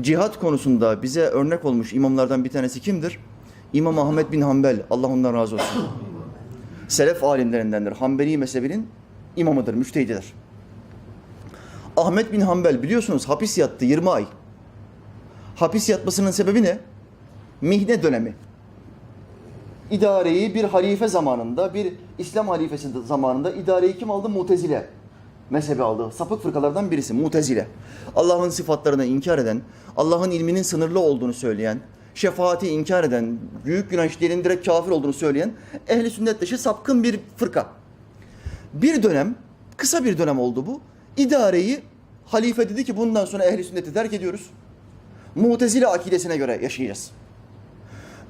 Cihat konusunda bize örnek olmuş imamlardan bir tanesi kimdir? İmam Ahmet bin Hanbel. Allah ondan razı olsun. Selef alimlerindendir. Hanbeli mezhebinin imamıdır, müştehididir. Ahmet bin Hanbel biliyorsunuz hapis yattı 20 ay. Hapis yatmasının sebebi ne? Mihne dönemi. İdareyi bir halife zamanında, bir İslam halifesi zamanında idareyi kim aldı? Mutezile mezhebi aldı. Sapık fırkalardan birisi Mutezile. Allah'ın sıfatlarını inkar eden, Allah'ın ilminin sınırlı olduğunu söyleyen, şefaati inkar eden, büyük günah işleyenin direkt kafir olduğunu söyleyen ehli sünnet dışı sapkın bir fırka. Bir dönem, kısa bir dönem oldu bu. İdareyi halife dedi ki bundan sonra ehli sünneti terk ediyoruz. Mutezile akidesine göre yaşayacağız.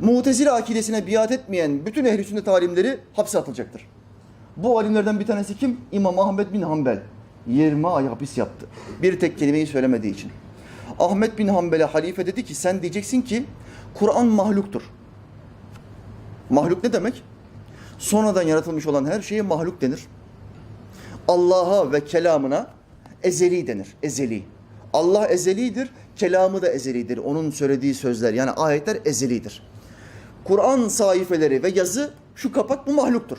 Mutezile akidesine biat etmeyen bütün ehli sünnet alimleri hapse atılacaktır. Bu alimlerden bir tanesi kim? İmam Ahmet bin Hanbel. 20 ay hapis yattı. Bir tek kelimeyi söylemediği için. Ahmet bin Hanbel'e halife dedi ki sen diyeceksin ki Kur'an mahluktur. Mahluk ne demek? Sonradan yaratılmış olan her şeye mahluk denir. Allah'a ve kelamına ezeli denir. Ezeli. Allah ezelidir, kelamı da ezelidir. Onun söylediği sözler yani ayetler ezelidir. Kur'an sayfeleri ve yazı şu kapak bu mahluktur.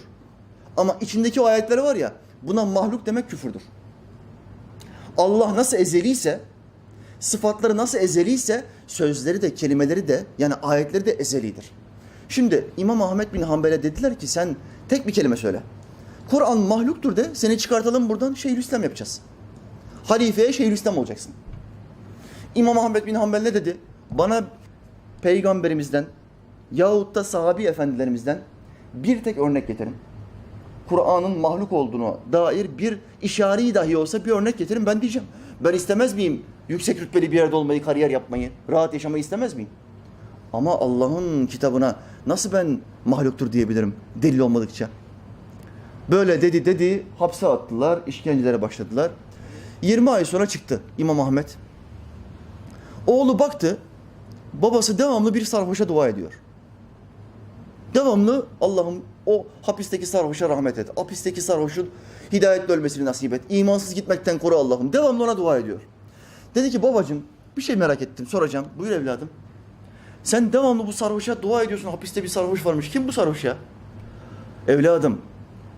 Ama içindeki o ayetler var ya buna mahluk demek küfürdür. Allah nasıl ezeliyse, sıfatları nasıl ezeliyse sözleri de kelimeleri de yani ayetleri de ezelidir. Şimdi İmam Ahmet bin Hanbel'e dediler ki sen tek bir kelime söyle. Kur'an mahluktur de seni çıkartalım buradan Şeyhülislam yapacağız. Halifeye Şeyhülislam olacaksın. İmam Ahmet bin Hanbel ne dedi? Bana peygamberimizden yahut da sahabi efendilerimizden bir tek örnek getirin. Kur'an'ın mahluk olduğunu dair bir işari dahi olsa bir örnek getirin ben diyeceğim. Ben istemez miyim yüksek rütbeli bir yerde olmayı, kariyer yapmayı, rahat yaşamayı istemez miyim? Ama Allah'ın kitabına nasıl ben mahluktur diyebilirim delil olmadıkça? Böyle dedi dedi hapse attılar, işkencelere başladılar. 20 ay sonra çıktı İmam Ahmet. Oğlu baktı, babası devamlı bir sarhoşa dua ediyor. Devamlı Allah'ım o hapisteki sarhoşa rahmet et. Hapisteki sarhoşun hidayetle ölmesini nasip et. İmansız gitmekten koru Allah'ım. Devamlı ona dua ediyor. Dedi ki babacığım bir şey merak ettim soracağım. Buyur evladım. Sen devamlı bu sarhoşa dua ediyorsun. Hapiste bir sarhoş varmış. Kim bu sarhoş ya? Evladım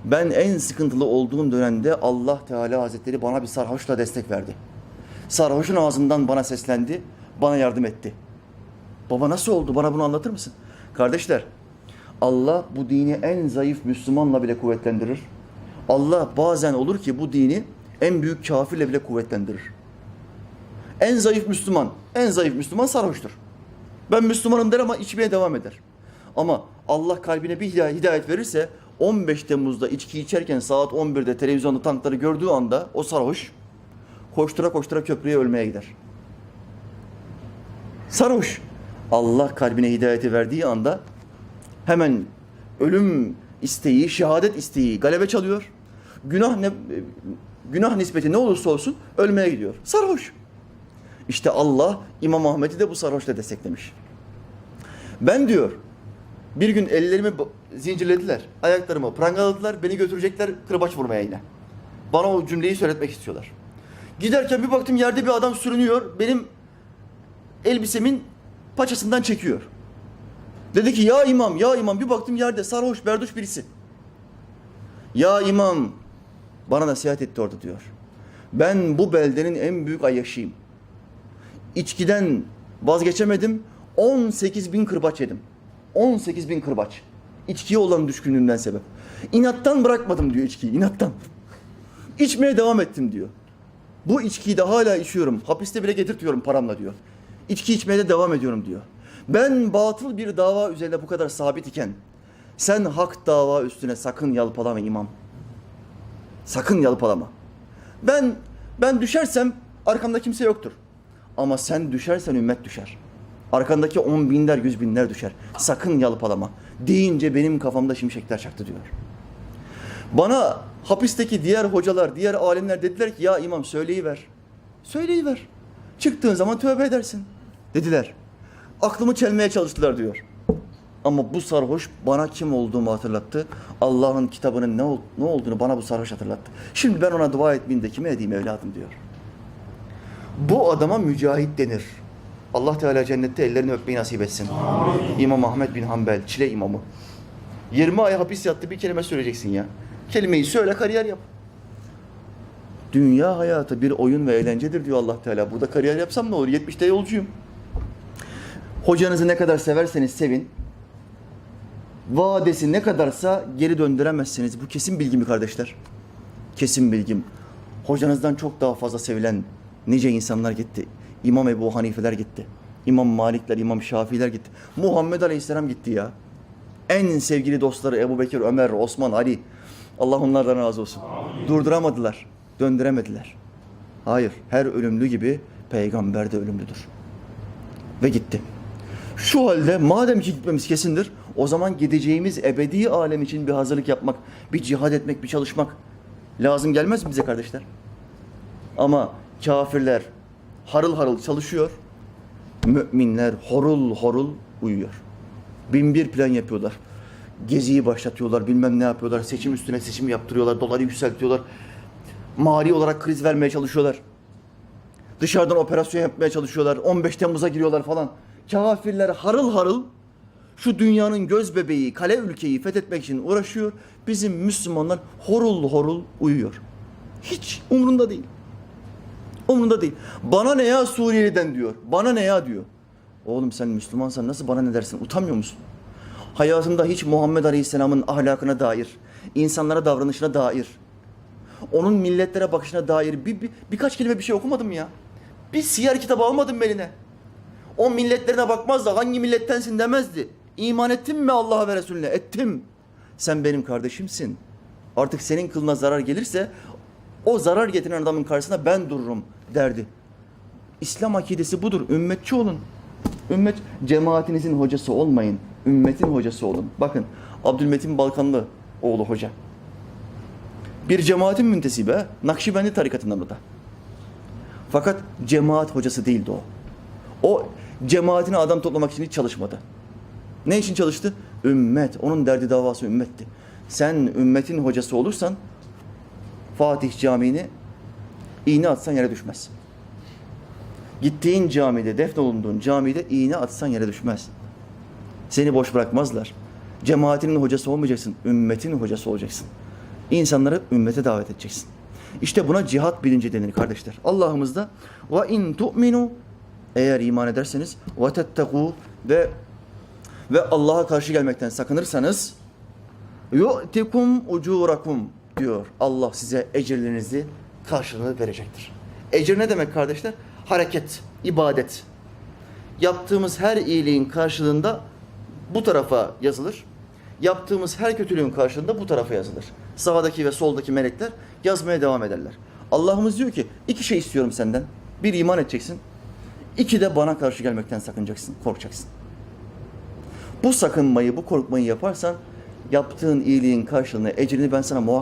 ben en sıkıntılı olduğum dönemde Allah Teala Hazretleri bana bir sarhoşla destek verdi. Sarhoşun ağzından bana seslendi, bana yardım etti. Baba nasıl oldu? Bana bunu anlatır mısın? Kardeşler, Allah bu dini en zayıf Müslümanla bile kuvvetlendirir. Allah bazen olur ki bu dini en büyük kafirle bile kuvvetlendirir. En zayıf Müslüman, en zayıf Müslüman sarhoştur. Ben Müslümanım der ama içmeye devam eder. Ama Allah kalbine bir hidayet verirse 15 Temmuz'da içki içerken saat 11'de televizyonda tankları gördüğü anda o sarhoş koştura koştura köprüye ölmeye gider. Sarhoş. Allah kalbine hidayeti verdiği anda hemen ölüm isteği, şehadet isteği galebe çalıyor. Günah ne günah nispeti ne olursa olsun ölmeye gidiyor. Sarhoş. İşte Allah İmam Ahmet'i de bu sarhoşla desteklemiş. Ben diyor bir gün ellerimi zincirlediler, ayaklarımı prangaladılar, beni götürecekler kırbaç vurmaya yine. Bana o cümleyi söyletmek istiyorlar. Giderken bir baktım yerde bir adam sürünüyor, benim elbisemin paçasından çekiyor. Dedi ki ya imam, ya imam bir baktım yerde sarhoş, berduş birisi. Ya imam, bana nasihat etti orada diyor. Ben bu beldenin en büyük ayyaşıyım. İçkiden vazgeçemedim, 18 bin kırbaç yedim. 18 bin kırbaç. İçkiye olan düşkünlüğümden sebep. İnattan bırakmadım diyor içkiyi, inattan. İçmeye devam ettim diyor. Bu içkiyi de hala içiyorum. Hapiste bile getirtiyorum paramla diyor. İçki içmeye de devam ediyorum diyor. Ben batıl bir dava üzerine bu kadar sabit iken sen hak dava üstüne sakın yalpalama imam. Sakın yalpalama. Ben ben düşersem arkamda kimse yoktur. Ama sen düşersen ümmet düşer. Arkandaki on binler, yüz binler düşer. Sakın yalpalama. Deyince benim kafamda şimşekler çaktı diyor. Bana hapisteki diğer hocalar, diğer alimler dediler ki ya imam söyleyiver. Söyleyiver. Çıktığın zaman tövbe edersin. Dediler. Aklımı çelmeye çalıştılar diyor. Ama bu sarhoş bana kim olduğumu hatırlattı. Allah'ın kitabının ne, ne olduğunu bana bu sarhoş hatırlattı. Şimdi ben ona dua etmeyeyim de kime edeyim evladım diyor. Bu adama mücahit denir. Allah Teala cennette ellerini öpmeyi nasip etsin. İmam Ahmet bin Hanbel, Çile imamı. 20 ay hapis yattı bir kelime söyleyeceksin ya. Kelimeyi söyle kariyer yap. Dünya hayatı bir oyun ve eğlencedir diyor Allah Teala. Burada kariyer yapsam ne olur? 70'te yolcuyum. Hocanızı ne kadar severseniz sevin. Vadesi ne kadarsa geri döndüremezsiniz. Bu kesin bilgi mi kardeşler? Kesin bilgim. Hocanızdan çok daha fazla sevilen nice insanlar gitti. İmam Ebu Hanifeler gitti. İmam Malikler, İmam Şafiiler gitti. Muhammed Aleyhisselam gitti ya. En sevgili dostları Ebu Bekir, Ömer, Osman, Ali. Allah onlardan razı olsun. Durduramadılar, döndüremediler. Hayır, her ölümlü gibi peygamber de ölümlüdür. Ve gitti. Şu halde madem ki gitmemiz kesindir, o zaman gideceğimiz ebedi alem için bir hazırlık yapmak, bir cihad etmek, bir çalışmak lazım gelmez mi bize kardeşler? Ama kafirler harıl harıl çalışıyor, müminler horul horul uyuyor. Bin bir plan yapıyorlar. Geziyi başlatıyorlar, bilmem ne yapıyorlar, seçim üstüne seçim yaptırıyorlar, doları yükseltiyorlar. Mali olarak kriz vermeye çalışıyorlar. Dışarıdan operasyon yapmaya çalışıyorlar. 15 Temmuz'a giriyorlar falan. Kafirler harıl harıl şu dünyanın göz bebeği, kale ülkeyi fethetmek için uğraşıyor. Bizim Müslümanlar horul horul uyuyor. Hiç umrunda değil. Umrunda değil. Bana ne ya Suriyeli'den diyor. Bana ne ya diyor. Oğlum sen Müslümansan nasıl bana ne dersin? Utanmıyor musun? Hayatında hiç Muhammed Aleyhisselam'ın ahlakına dair, insanlara davranışına dair, onun milletlere bakışına dair bir, bir- birkaç kelime bir şey okumadım ya. Bir siyer kitabı almadım eline. O milletlerine bakmaz da hangi millettensin demezdi. İman ettin mi Allah'a ve Resulüne? Ettim. Sen benim kardeşimsin. Artık senin kılına zarar gelirse o zarar getiren adamın karşısında ben dururum derdi. İslam akidesi budur. Ümmetçi olun. Ümmet cemaatinizin hocası olmayın. Ümmetin hocası olun. Bakın Abdülmetin Balkanlı oğlu hoca. Bir cemaatin müntesibi, ha, Nakşibendi tarikatından o da. Fakat cemaat hocası değildi o. O cemaatine adam toplamak için hiç çalışmadı. Ne için çalıştı? Ümmet. Onun derdi davası ümmetti. Sen ümmetin hocası olursan Fatih Camii'ni iğne atsan yere düşmez. Gittiğin camide, defnolunduğun camide iğne atsan yere düşmez. Seni boş bırakmazlar. Cemaatinin hocası olmayacaksın, ümmetin hocası olacaksın. İnsanları ümmete davet edeceksin. İşte buna cihat bilinci denir kardeşler. Allah'ımız da ve in tu'minu eğer iman ederseniz tettegû ve ve Allah'a karşı gelmekten sakınırsanız yu'tikum ucurakum diyor. Allah size ecirlerinizi karşılığını verecektir. Ecir ne demek kardeşler? Hareket, ibadet. Yaptığımız her iyiliğin karşılığında bu tarafa yazılır. Yaptığımız her kötülüğün karşılığında bu tarafa yazılır. Sağdaki ve soldaki melekler yazmaya devam ederler. Allah'ımız diyor ki iki şey istiyorum senden. Bir iman edeceksin. İki de bana karşı gelmekten sakınacaksın, korkacaksın. Bu sakınmayı, bu korkmayı yaparsan yaptığın iyiliğin karşılığını, ecrini ben sana muhakkak